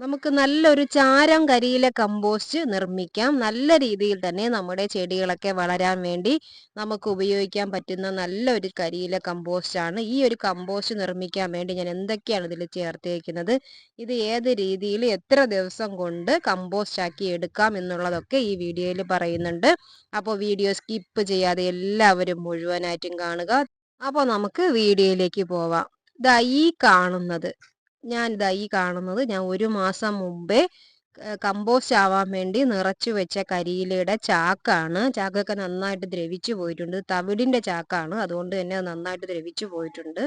നമുക്ക് നല്ലൊരു ചാരം കരിയില കമ്പോസ്റ്റ് നിർമ്മിക്കാം. നല്ല രീതിയിൽ തന്നെ നമ്മുടെ ചെടികളൊക്കെ വളരാൻ വേണ്ടി നമുക്ക് ഉപയോഗിക്കാൻ പറ്റുന്ന നല്ലൊരു കരിയില ആണ്. ഈ ഒരു കമ്പോസ്റ്റ് നിർമ്മിക്കാൻ വേണ്ടി ഞാൻ എന്തൊക്കെയാണ് ഇതിൽ ചേർത്തേക്കുന്നത്? ഇത് ഏത് രീതിയിൽ എത്ര ദിവസം കൊണ്ട് കമ്പോസ്റ്റ് ആക്കി എടുക്കാം എന്നുള്ളതൊക്കെ ഈ വീഡിയോയിൽ പറയുന്നുണ്ട്. അപ്പോൾ വീഡിയോ സ്കിപ്പ് ചെയ്യാതെ എല്ലാവരും മുഴുവനായിട്ടും കാണുക. അപ്പോൾ നമുക്ക് വീഡിയോയിലേക്ക് പോവാം. ഇതാ ഈ കാണുന്നത്. ഞാൻ ഇതാ ഈ കാണുന്നത്. ഞാൻ ഒരു മാസം മുമ്പേ കമ്പോസ്റ്റ് ആവാൻ വേണ്ടി നിറച്ചു വെച്ച കരിയിലയുടെ ചാക്കാണ്. ചാക്കൊക്കെ നന്നായിട്ട് ദ്രവിച്ചു പോയിട്ടുണ്ട്. തവിടിന്റെ ചാക്കാണ്. അതുകൊണ്ട് തന്നെ നന്നായിട്ട് ദ്രവിച്ചു പോയിട്ടുണ്ട്.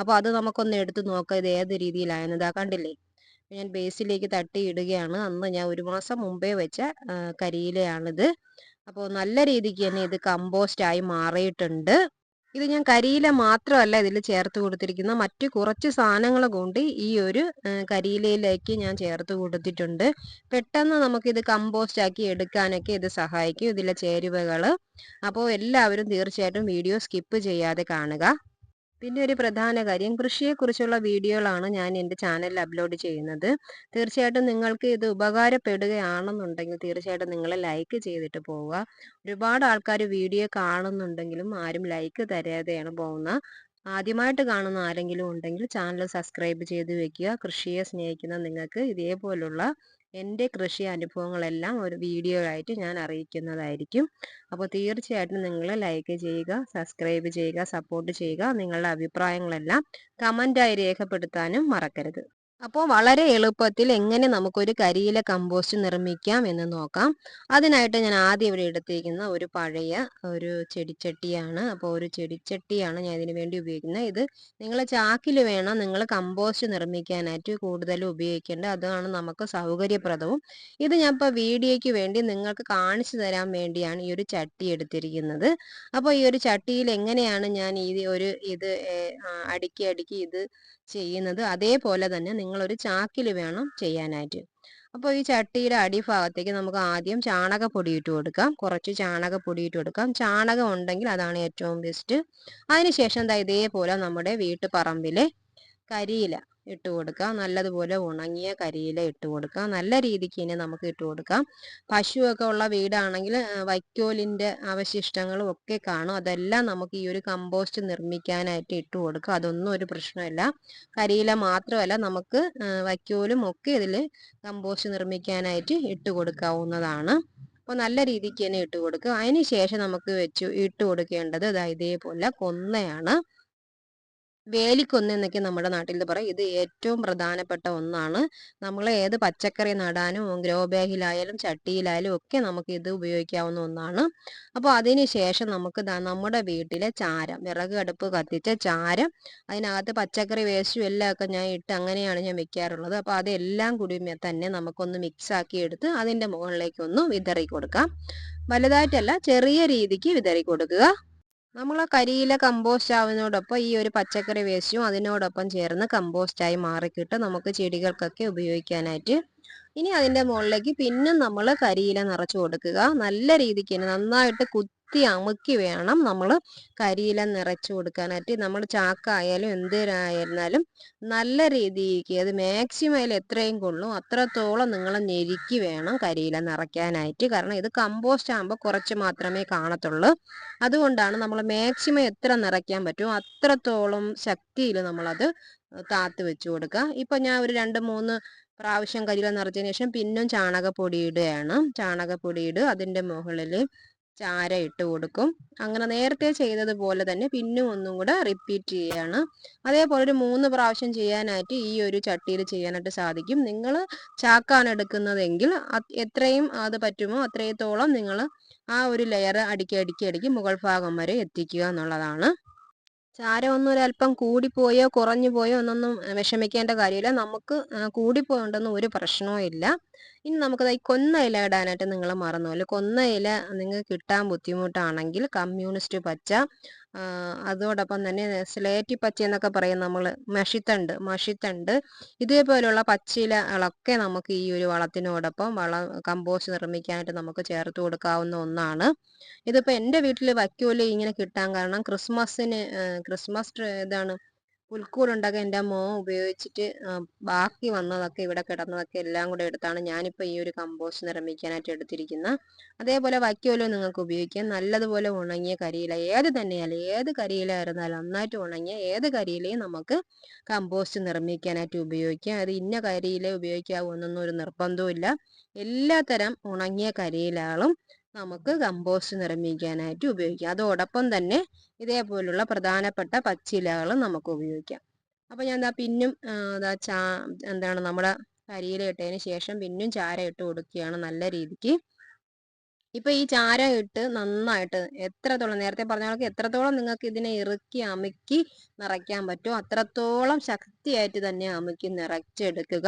അപ്പോൾ അത് നമുക്കൊന്ന് എടുത്ത് നോക്കാം ഇത് ഏത് രീതിയിലായെന്ന്. ഇതാ കണ്ടില്ലേ? ഞാൻ ബേസിലേക്ക് തട്ടി ഇടുകയാണ് അന്ന് ഞാൻ ഒരു മാസം മുമ്പേ വെച്ച കരിയിലയാണിത്. അപ്പോൾ നല്ല രീതിക്ക് തന്നെ ഇത് കമ്പോസ്റ്റ് ആയി മാറിയിട്ടുണ്ട്. ഇത് ഞാൻ കരിയില മാത്രമല്ല ഇതിൽ ചേർത്ത് കൊടുത്തിരിക്കുന്ന മറ്റു കുറച്ച് സാധനങ്ങൾ കൊണ്ട് ഈ ഒരു കരിയിലയിലേക്ക് ഞാൻ ചേർത്ത് കൊടുത്തിട്ടുണ്ട്. പെട്ടെന്ന് നമുക്കിത് കമ്പോസ്റ്റ് ആക്കി എടുക്കാനൊക്കെ ഇത് സഹായിക്കും. ഇതിലെ ചേരുവകൾ അപ്പോൾ എല്ലാവരും തീർച്ചയായിട്ടും വീഡിയോ സ്കിപ്പ് ചെയ്യാതെ കാണുക. പിന്നെ ഒരു പ്രധാന കാര്യം. കൃഷിയെക്കുറിച്ചുള്ള വീഡിയോകളാണ് ഞാൻ എന്റെ ചാനലിൽ അപ്ലോഡ് ചെയ്യുന്നത്. തീർച്ചയായിട്ടും നിങ്ങൾക്ക് ഇത് ഉപകാരപ്പെടുകയാണെന്നുണ്ടെങ്കിൽ തീർച്ചയായിട്ടും നിങ്ങൾ ലൈക്ക് ചെയ്തിട്ട് പോവുക. ഒരുപാട് ആൾക്കാർ വീഡിയോ കാണുന്നുണ്ടെങ്കിലും ആരും ലൈക്ക് തരാതെയാണ് പോകുന്നത്. ആദ്യമായിട്ട് കാണുന്ന ആരെങ്കിലും ഉണ്ടെങ്കിൽ ചാനൽ സബ്സ്ക്രൈബ് ചെയ്ത് വെക്കുക. കൃഷിയെ സ്നേഹിക്കുന്ന നിങ്ങൾക്ക് ഇതേപോലുള്ള എന്റെ കൃഷി അനുഭവങ്ങളെല്ലാം ഒരു വീഡിയോ ആയിട്ട് ഞാൻ അറിയിക്കുന്നതായിരിക്കും. അപ്പോൾ തീർച്ചയായിട്ടും നിങ്ങൾ ലൈക്ക് ചെയ്യുക സബ്സ്ക്രൈബ് ചെയ്യുക സപ്പോർട്ട് ചെയ്യുക നിങ്ങളുടെ അഭിപ്രായങ്ങളെല്ലാം കമന്റായി രേഖപ്പെടുത്താനും മറക്കരുത്. അപ്പോൾ വളരെ എളുപ്പത്തിൽ എങ്ങനെ നമുക്കൊരു കരിയില കമ്പോസ്റ്റ് നിർമ്മിക്കാം എന്ന് നോക്കാം. അതിനായിട്ട് ഞാൻ ആദ്യം ഇവിടെ എടുത്തിരിക്കുന്ന ഒരു പഴയ ഒരു ചെടിച്ചട്ടിയാണ്. അപ്പോൾ ഒരു ചെടിച്ചട്ടിയാണ് ഞാൻ ഇതിന് വേണ്ടി ഉപയോഗിക്കുന്നത്. ഇത് നിങ്ങൾ ചാക്കിൽ വേണം നിങ്ങൾ കമ്പോസ്റ്റ് നിർമ്മിക്കാനായിട്ട് കൂടുതൽ ഉപയോഗിക്കേണ്ടത്. അതാണ് നമുക്ക് സൗകര്യപ്രദവും. ഇത് ഞാൻ ഇപ്പോൾ വീഡിയോയ്ക്ക് വേണ്ടി നിങ്ങൾക്ക് കാണിച്ചു തരാൻ വേണ്ടിയാണ് ഈ ഒരു ചട്ടി എടുത്തിരിക്കുന്നത്. അപ്പോൾ ഈ ഒരു ചട്ടിയിൽ എങ്ങനെയാണ് ഞാൻ ഈ ഒരു ഇത് അടുക്കി അടുക്കി ഇത് ചെയ്യുന്നത്? അതേപോലെ തന്നെ നിങ്ങളൊരു ചാക്കിൽ വേണം ചെയ്യാനായിട്ട്. അപ്പോൾ ഈ ചട്ടിയുടെ അടിഭാഗത്തേക്ക് നമുക്ക് ആദ്യം ചാണകപ്പൊടി ഇട്ട് കൊടുക്കാം. കുറച്ച് ചാണകപ്പൊടി ഇട്ട് കൊടുക്കാം. ചാണകം ഉണ്ടെങ്കിൽ അതാണ് ഏറ്റവും ബെസ്റ്റ് അതിനുശേഷം എന്താ ഇതേപോലെ നമ്മുടെ വീട്ടുപറമ്പിലെ കരിയില. ഇട്ട് കൊടുക്കാം. നല്ലതുപോലെ ഉണങ്ങിയ കരിയില ഇട്ട് കൊടുക്കാം. നല്ല രീതിക്ക് ഇനി നമുക്ക് ഇട്ട് കൊടുക്കാം. പശുവൊക്കെ ഉള്ള വീടാണെങ്കിൽ വൈക്കോലിന്റെ അവശിഷ്ടങ്ങളും ഒക്കെ കാണും. അതെല്ലാം നമുക്ക് ഈ ഒരു കമ്പോസ്റ്റ് നിർമ്മിക്കാനായിട്ട് ഇട്ട് കൊടുക്കാം. അതൊന്നും ഒരു പ്രശ്നമല്ല. കരിയില മാത്രമല്ല നമുക്ക് വൈക്കോലും ഒക്കെ ഇതിൽ കമ്പോസ്റ്റ് നിർമ്മിക്കാനായിട്ട് ഇട്ട് കൊടുക്കാവുന്നതാണ്. അപ്പോൾ നല്ല രീതിക്ക് തന്നെ ഇട്ട് കൊടുക്കുക. അതിന് ശേഷം നമുക്ക് വെച്ചു ഇട്ട് കൊടുക്കേണ്ടത് ഇതേപോലെ കൊന്നയാണ്. വേലിക്കൊന്ന് എന്നൊക്കെ നമ്മുടെ നാട്ടിൽ പറയും. ഇത് ഏറ്റവും പ്രധാനപ്പെട്ട ഒന്നാണ്. നമ്മൾ ഏത് പച്ചക്കറി നടാനും ഗ്രോ ബാഗിലായാലും ചട്ടിയിലായാലും ഒക്കെ നമുക്ക് ഇത് ഉപയോഗിക്കാവുന്ന ഒന്നാണ്. അപ്പോൾ അതിനുശേഷം നമുക്ക് നമ്മുടെ വീട്ടിലെ ചാരം വിറക് അടുപ്പ് കത്തിച്ച ചാരം അതിനകത്ത് പച്ചക്കറി വേസ്റ്റും എല്ലാം ഒക്കെ ഞാൻ ഇട്ട് അങ്ങനെയാണ് ഞാൻ വെക്കാറുള്ളത്. അപ്പോൾ അതെല്ലാം കൂടി തന്നെ നമുക്കൊന്ന് മിക്സ് ആക്കി എടുത്ത് അതിന്റെ മുകളിലേക്ക് ഒന്ന് വിതറി കൊടുക്കാം. വലുതായിട്ടല്ല ചെറിയ രീതിക്ക് വിതറി കൊടുക്കുക. നമ്മൾ ആ കരിയില കമ്പോസ്റ്റ് ആവുന്നതോടൊപ്പം ഈ ഒരു പച്ചക്കറി വേസ്റ്റും അതിനോടൊപ്പം ചേർന്ന് കമ്പോസ്റ്റായി മാറിക്കിട്ട് നമുക്ക് ചെടികൾക്കൊക്കെ ഉപയോഗിക്കാനായിട്ട് ഇനി അതിന്റെ മുകളിലേക്ക് പിന്നെ നമ്മൾ കരിയില നിറച്ചു കൊടുക്കുക. നല്ല രീതിക്ക് തന്നെ നന്നായിട്ട് കുത്തി അമുക്കി വേണം നമ്മൾ കരിയില നിറച്ചു കൊടുക്കാനായിട്ട്. നമ്മൾ ചാക്കായാലും എന്തിനായിരുന്നാലും നല്ല രീതിക്ക് അത് മാക്സിമം അതിൽ എത്രയും കൊള്ളും. അത്രത്തോളം നിങ്ങൾ ഞെരുക്കി വേണം കരിയില നിറയ്ക്കാനായിട്ട്. കാരണം ഇത് കമ്പോസ്റ്റ് ആകുമ്പോൾ കുറച്ച് മാത്രമേ കാണത്തുള്ളൂ. അതുകൊണ്ടാണ് നമ്മൾ മാക്സിമം എത്ര നിറയ്ക്കാൻ പറ്റുമോ അത്രത്തോളം ശക്തിയിൽ നമ്മളത് താത്ത് വെച്ചു കൊടുക്കുക. ഇപ്പം ഞാൻ ഒരു രണ്ട് മൂന്ന് പ്രാവശ്യം കരിയില നിറച്ചതിന് ശേഷം പിന്നും ചാണകപ്പൊടി ഇടുകയാണ്. ചാണകപ്പൊടി ഇടുക. അതിന്റെ മുകളിൽ ചാര ഇട്ട് കൊടുക്കും. അങ്ങനെ നേരത്തെ ചെയ്തതുപോലെ തന്നെ പിന്നും ഒന്നും കൂടെ റിപ്പീറ്റ് ചെയ്യുകയാണ് അതേപോലെ ഒരു മൂന്ന് പ്രാവശ്യം ചെയ്യാനായിട്ട് ഈ ഒരു ചട്ടിയിൽ ചെയ്യാനായിട്ട് സാധിക്കും. നിങ്ങൾ ചാക്കാൻ എടുക്കുന്നതെങ്കിൽ എത്രയും അത് പറ്റുമോ അത്രയത്തോളം നിങ്ങൾ ആ ഒരു ലെയർ അടുക്കി അടുക്കി അടുക്കി മുകൾ ഭാഗം വരെ എത്തിക്കുക എന്നുള്ളതാണ്. ചാരം ഒന്നും ഒരല്പം കൂടിപ്പോയോ കുറഞ്ഞു പോയോ എന്നൊന്നും വിഷമിക്കേണ്ട കാര്യമില്ല. നമുക്ക് കൂടിപ്പോയുണ്ടെന്നും ഒരു പ്രശ്നവും ഇല്ല. ഇനി നമുക്കത് ഈ കൊന്ന ഇല ഇടാനായിട്ട് നിങ്ങൾ മറന്നു. അല്ലെ കൊന്ന ഇല നിങ്ങൾക്ക് കിട്ടാൻ ബുദ്ധിമുട്ടാണെങ്കിൽ കമ്മ്യൂണിസ്റ്റ് പച്ച അതോടൊപ്പം തന്നെ സ്ലേറ്റി പച്ച എന്നൊക്കെ പറയും നമ്മൾ മഷിത്തണ്ട് മഷിത്തണ്ട്. ഇതേപോലെയുള്ള പച്ചിലകളൊക്കെ നമുക്ക് ഈ ഒരു വളത്തിനോടൊപ്പം വള കമ്പോസ്റ്റ് നിർമ്മിക്കാനായിട്ട് നമുക്ക് ചേർത്ത് കൊടുക്കാവുന്ന ഒന്നാണ്. ഇതിപ്പോൾ എന്റെ വീട്ടിൽ വൈക്കോൽ ഇങ്ങനെ കിട്ടാൻ കാരണം ക്രിസ്മസിന് ക്രിസ്മസ് ഇതാണ്. പുൽക്കൂടുണ്ടൊക്കെ എന്റെ മോ ഉപയോഗിച്ചിട്ട് ബാക്കി വന്നതൊക്കെ ഇവിടെ കിടന്നതൊക്കെ എല്ലാം കൂടെ എടുത്താണ് ഞാനിപ്പോൾ ഈ ഒരു കമ്പോസ്റ്റ് നിർമ്മിക്കാനായിട്ട് എടുത്തിരിക്കുന്നത് അതേപോലെ വൈക്കോലും നിങ്ങൾക്ക് ഉപയോഗിക്കാം. നല്ലതുപോലെ ഉണങ്ങിയ കരിയില ഏത് തന്നെയാലും ഏത് കരിയില ആയിരുന്നാലും നന്നായിട്ട് ഉണങ്ങിയ ഏത് കരിയിലയും നമുക്ക് കമ്പോസ്റ്റ് നിർമ്മിക്കാനായിട്ട് ഉപയോഗിക്കാം. അത് ഇന്ന കരിയില ഉപയോഗിക്കാവൂ എന്നൊന്നും ഒരു നിർബന്ധവും എല്ലാത്തരം ഉണങ്ങിയ കരിയിലകളും നമുക്ക് കമ്പോസ്റ്റ് നിർമ്മിക്കാനായിട്ട് ഉപയോഗിക്കാം. അതോടൊപ്പം തന്നെ ഇതേപോലുള്ള പ്രധാനപ്പെട്ട പച്ചിലകളും നമുക്ക് ഉപയോഗിക്കാം. അപ്പോൾ ഞാൻ എന്താ പിന്നും എന്താ ചാ എന്താണ് നമ്മുടെ കരിയില ഇട്ടതിന് ശേഷം പിന്നും ചാര ഇട്ട് കൊടുക്കുകയാണ് നല്ല രീതിക്ക്. ഇപ്പൊ ഈ ചാര ഇട്ട് നന്നായിട്ട് എത്രത്തോളം നേരത്തെ പറഞ്ഞ കണക്ക് എത്രത്തോളം നിങ്ങൾക്ക് ഇതിനെ ഇറുക്കി അമുക്കി നിറയ്ക്കാൻ പറ്റുമോ അത്രത്തോളം ശക്തിയായിട്ട് തന്നെ അമുക്കി നിറച്ചെടുക്കുക.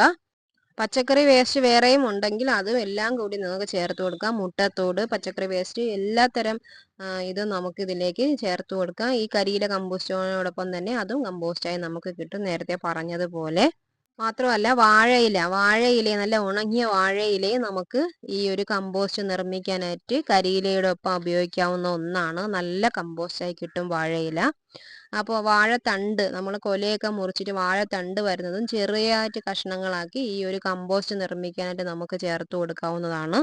പച്ചക്കറി വേസ്റ്റ് വേറെയും ഉണ്ടെങ്കിൽ അതും എല്ലാം കൂടി നിങ്ങൾക്ക് ചേർത്ത് കൊടുക്കാം. മുട്ടത്തോട് പച്ചക്കറി വേസ്റ്റ് എല്ലാത്തരം ഇത് നമുക്ക് ഇതിലേക്ക് ചേർത്ത് കൊടുക്കാം. ഈ കരിയിലെ കമ്പോസ്റ്റോടൊപ്പം തന്നെ അതും കമ്പോസ്റ്റായി നമുക്ക് കിട്ടും നേരത്തെ പറഞ്ഞതുപോലെ. മാത്രമല്ല വാഴയില. വാഴയില നല്ല ഉണങ്ങിയ വാഴയിലയും നമുക്ക് ഈ ഒരു കമ്പോസ്റ്റ് നിർമ്മിക്കാനായിട്ട് കരിയിലയുടെ ഒപ്പം ഉപയോഗിക്കാവുന്ന ഒന്നാണ്. നല്ല കമ്പോസ്റ്റായി കിട്ടും വാഴയില. അപ്പോൾ വാഴത്തണ്ട് നമ്മൾ കൊലയൊക്കെ മുറിച്ചിട്ട് വാഴത്തണ്ട് വരുന്നതും ചെറിയായിട്ട് കഷ്ണങ്ങളാക്കി ഈ ഒരു കമ്പോസ്റ്റ് നിർമ്മിക്കാനായിട്ട് നമുക്ക് ചേർത്ത് കൊടുക്കാവുന്നതാണ്.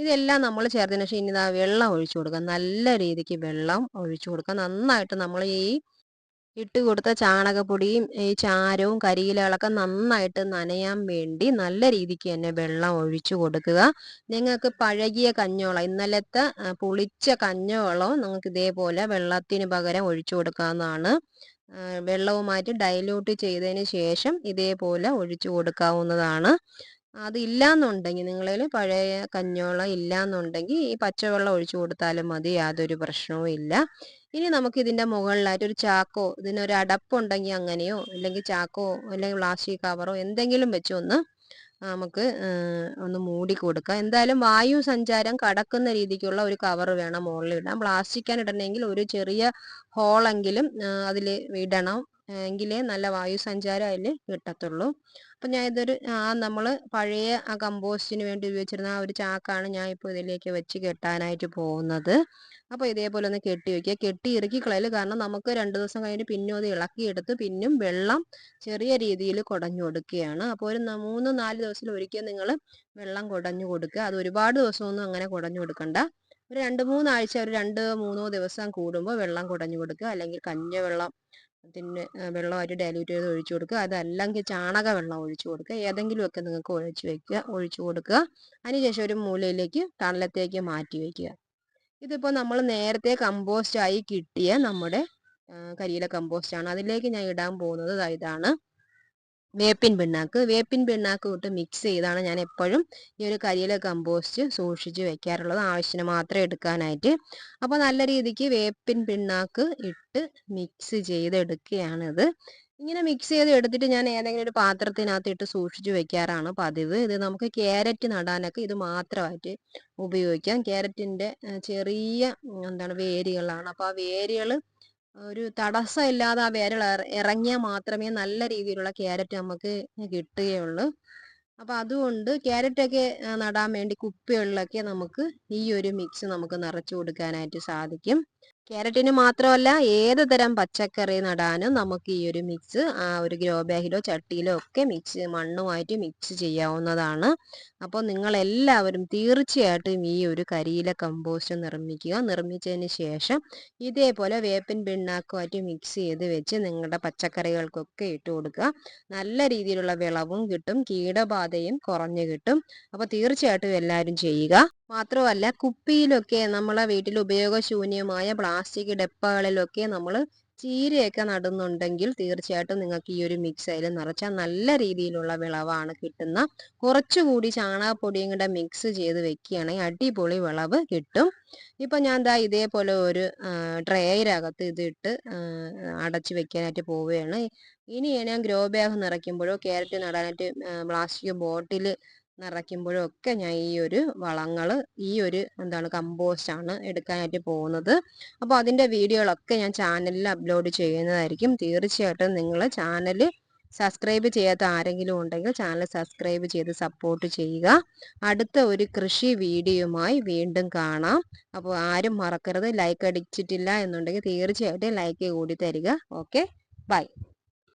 ഇതെല്ലാം നമ്മൾ ചേർത്തതിന് ശേഷം ഇനി വെള്ളം ഒഴിച്ചു കൊടുക്കുക നല്ല രീതിക്ക് വെള്ളം ഒഴിച്ചു കൊടുക്കുക നന്നായിട്ട് നമ്മൾ ഈ ഇട്ട് കൊടുത്ത ചാണകപ്പൊടിയും ഈ ചാരവും കരിയിലകളൊക്കെ നന്നായിട്ട് നനയാൻ വേണ്ടി നല്ല രീതിക്ക് തന്നെ വെള്ളം ഒഴിച്ചു കൊടുക്കുക. നിങ്ങൾക്ക് പഴകിയ കഞ്ഞോളം ഇന്നലത്തെ പുളിച്ച കഞ്ഞോളം നിങ്ങൾക്ക് ഇതേപോലെ വെള്ളത്തിന് പകരം ഒഴിച്ചു കൊടുക്കാവുന്നതാണ്. വെള്ളവുമായിട്ട് ഡൈല്യൂട്ട് ചെയ്തതിന് ശേഷം ഇതേപോലെ ഒഴിച്ചു കൊടുക്കാവുന്നതാണ്. അതില്ലാന്നുണ്ടെങ്കിൽ നിങ്ങളിൽ പഴയ കഞ്ഞോളം ഇല്ലാന്നുണ്ടെങ്കിൽ ഈ പച്ചവെള്ളം ഒഴിച്ചു കൊടുത്താലും മതി യാതൊരു പ്രശ്നവും ഇല്ല. ഇനി നമുക്ക് ഇതിന്റെ മുകളിലായിട്ട് ഒരു ചാക്കോ ഇതിനൊരു അടപ്പുണ്ടെങ്കിൽ അങ്ങനെയോ അല്ലെങ്കിൽ ചാക്കോ അല്ലെങ്കിൽ പ്ലാസ്റ്റിക് കവറോ എന്തെങ്കിലും വെച്ച് ഒന്ന് നമുക്ക് ഒന്ന് മൂടി കൊടുക്കാം. എന്തായാലും വായു സഞ്ചാരം കടക്കുന്ന രീതിക്കുള്ള ഒരു കവർ വേണം മുകളിൽ ഇടാൻ. പ്ലാസ്റ്റിക്കാൻ ഇടണമെങ്കിൽ ഒരു ചെറിയ ഹോളെങ്കിലും അതിൽ ഇടണം. എങ്കിലേ നല്ല വായു സഞ്ചാരം അതിൽ കിട്ടത്തുള്ളൂ. അപ്പം ഞാൻ ഇതൊരു ആ നമ്മൾ പഴയ ആ കമ്പോസ്റ്റിന് വേണ്ടി ഉപയോഗിച്ചിരുന്ന ആ ഒരു ചാക്കാണ് ഞാൻ ഇപ്പോൾ ഇതിലേക്ക് വെച്ച് കെട്ടാനായിട്ട് പോകുന്നത്. അപ്പോൾ ഇതേപോലെ ഒന്ന് കെട്ടി വെക്കുക. കെട്ടി ഇറക്കി കളയൽ കാരണം നമുക്ക് രണ്ട് ദിവസം കഴിഞ്ഞിട്ട് പിന്നും അത് ഇളക്കിയെടുത്ത് പിന്നും വെള്ളം ചെറിയ രീതിയിൽ കുടഞ്ഞു കൊടുക്കുകയാണ്. അപ്പോൾ ഒരു മൂന്ന് നാല് ദിവസത്തിൽ ഒരിക്കൽ നിങ്ങൾ വെള്ളം കുടഞ്ഞു കൊടുക്കുക. അത് ഒരുപാട് ദിവസമൊന്നും അങ്ങനെ കുടഞ്ഞു കൊടുക്കണ്ട. ഒരു രണ്ട് മൂന്നാഴ്ച ഒരു രണ്ട് മൂന്നോ ദിവസം കൂടുമ്പോൾ വെള്ളം കുടഞ്ഞു കൊടുക്കുക. അല്ലെങ്കിൽ കഞ്ഞ വെള്ളം പിന്നെ വെള്ളമായിട്ട് ഡയലൂറ്റ് ചെയ്ത് ഒഴിച്ചു കൊടുക്കുക. അതല്ലെങ്കിൽ ചാണക വെള്ളം ഒഴിച്ചു കൊടുക്കുക. ഏതെങ്കിലുമൊക്കെ നിങ്ങൾക്ക് ഒഴിച്ച് വെക്കുക ഒഴിച്ചു കൊടുക്കുക. അതിനുശേഷം ഒരു മൂലയിലേക്ക് തണലത്തേക്ക് മാറ്റി വയ്ക്കുക ഇതിപ്പോൾ നമ്മൾ നേരത്തെ കമ്പോസ്റ്റായി കിട്ടിയ നമ്മുടെ കരിയില കമ്പോസ്റ്റാണ് അതിലേക്ക് ഞാൻ ഇടാൻ പോകുന്നത് ഇതാണ്. വേപ്പിൻ പിണ്ണാക്ക്. വേപ്പിൻ പിണ്ണാക്ക് തൊട്ട് മിക്സ് ചെയ്താണ് ഞാൻ എപ്പോഴും ഈ ഒരു കരിയില കമ്പോസ്റ്റ് സൂക്ഷിച്ച് വെക്കാറുള്ളത്. ആവശ്യത്തിന് മാത്രം എടുക്കാനായിട്ട്. അപ്പോൾ നല്ല രീതിക്ക് വേപ്പിൻ പിണ്ണാക്ക് ഇട്ട് മിക്സ് ചെയ്തെടുക്കുകയാണിത്. ഇങ്ങനെ മിക്സ് ചെയ്ത് എടുത്തിട്ട് ഞാൻ ഏതെങ്കിലും ഒരു പാത്രത്തിനകത്ത് ഇട്ട് സൂക്ഷിച്ച് വെക്കാറാണ് പതിവ്. ഇത് നമുക്ക് ക്യാരറ്റ് നടാനൊക്കെ ഇത് മാത്രമായിട്ട് ഉപയോഗിക്കാം. ക്യാരറ്റിന്റെ ചെറിയ എന്താണ് വേരുകളാണ്. അപ്പോൾ ആ വേരുകൾ ഒരു തടസ്സമില്ലാതെ ആ വിരൽ ഇറങ്ങിയാൽ മാത്രമേ നല്ല രീതിയിലുള്ള ക്യാരറ്റ് നമുക്ക് കിട്ടുകയുള്ളൂ. അപ്പോൾ അതുകൊണ്ട് ക്യാരറ്റൊക്കെ നടാൻ വേണ്ടി കുപ്പികളിലൊക്കെ നമുക്ക് ഈ ഒരു മിക്സ് നമുക്ക് നിറച്ചു കൊടുക്കാനായിട്ട് സാധിക്കും. ക്യാരറ്റിന് മാത്രമല്ല ഏത് തരം പച്ചക്കറി നടാനും നമുക്ക് ഈ ഒരു മിക്സ് ആ ഒരു ഗ്രോ ബാഗിലോ ചട്ടിയിലോ ഒക്കെ മിക്സ് മണ്ണുമായിട്ട് മിക്സ് ചെയ്യാവുന്നതാണ്. അപ്പോൾ നിങ്ങൾ എല്ലാവരും തീർച്ചയായിട്ടും ഈ ഒരു കരിയില കമ്പോസ്റ്റ് നിർമ്മിക്കുക. നിർമ്മിച്ചതിന് ശേഷം ഇതേപോലെ വേപ്പിൻ പിണ്ണാക്കുമായിട്ട് മിക്സ് ചെയ്ത് വെച്ച് നിങ്ങളുടെ പച്ചക്കറികൾക്കൊക്കെ ഇട്ട് കൊടുക്കുക. നല്ല രീതിയിലുള്ള വിളവും കിട്ടും കീടബാധയും കുറഞ്ഞു കിട്ടും. അപ്പോൾ തീർച്ചയായിട്ടും എല്ലാവരും ചെയ്യുക. മാത്രമല്ല കുപ്പിയിലൊക്കെ നമ്മളെ വീട്ടിൽ ഉപയോഗശൂന്യമായ പ്ലാസ്റ്റിക് ഡെപ്പകളിലൊക്കെ നമ്മൾ ചീരയൊക്കെ നടുന്നുണ്ടെങ്കിൽ തീർച്ചയായിട്ടും നിങ്ങൾക്ക് ഈ ഒരു മിക്സയിൽ നിറച്ചാൽ നല്ല രീതിയിലുള്ള വിളവാണ് കിട്ടുന്ന. കുറച്ചുകൂടി ചാണകപ്പൊടിയും കൂടെ മിക്സ് ചെയ്ത് വെക്കുകയാണെങ്കിൽ അടിപൊളി വിളവ് കിട്ടും. ഇപ്പം ഞാൻ എന്താ ഇതേപോലെ ഒരു ട്രേയിനകത്ത് ഇതിട്ട് അടച്ച് വെക്കാനായിട്ട് പോവുകയാണ്. ഇനി ഞാൻ ഗ്രോ ബാഗ് നിറയ്ക്കുമ്പോഴോ ക്യാരറ്റ് നടാനായിട്ട് പ്ലാസ്റ്റിക് ബോട്ടിൽ നിറയ്ക്കുമ്പോഴും ഒക്കെ ഞാൻ ഈ ഒരു വളങ്ങൾ ഈ ഒരു എന്താണ് കമ്പോസ്റ്റാണ് എടുക്കാനായിട്ട് പോകുന്നത്. അപ്പോൾ അതിന്റെ വീഡിയോകളൊക്കെ ഞാൻ ചാനലിൽ അപ്ലോഡ് ചെയ്യുന്നതായിരിക്കും. തീർച്ചയായിട്ടും നിങ്ങൾ ചാനൽ സബ്സ്ക്രൈബ് ചെയ്യാത്ത ആരെങ്കിലും ഉണ്ടെങ്കിൽ ചാനൽ സബ്സ്ക്രൈബ് ചെയ്ത് സപ്പോർട്ട് ചെയ്യുക. അടുത്ത ഒരു കൃഷി വീഡിയോയുമായി വീണ്ടും കാണാം. അപ്പോൾ ആരും മറക്കരുത്. ലൈക്ക് അടിച്ചിട്ടില്ല എന്നുണ്ടെങ്കിൽ തീർച്ചയായിട്ടും ലൈക്ക് കൂടി തരിക. ഓക്കെ? ബൈ.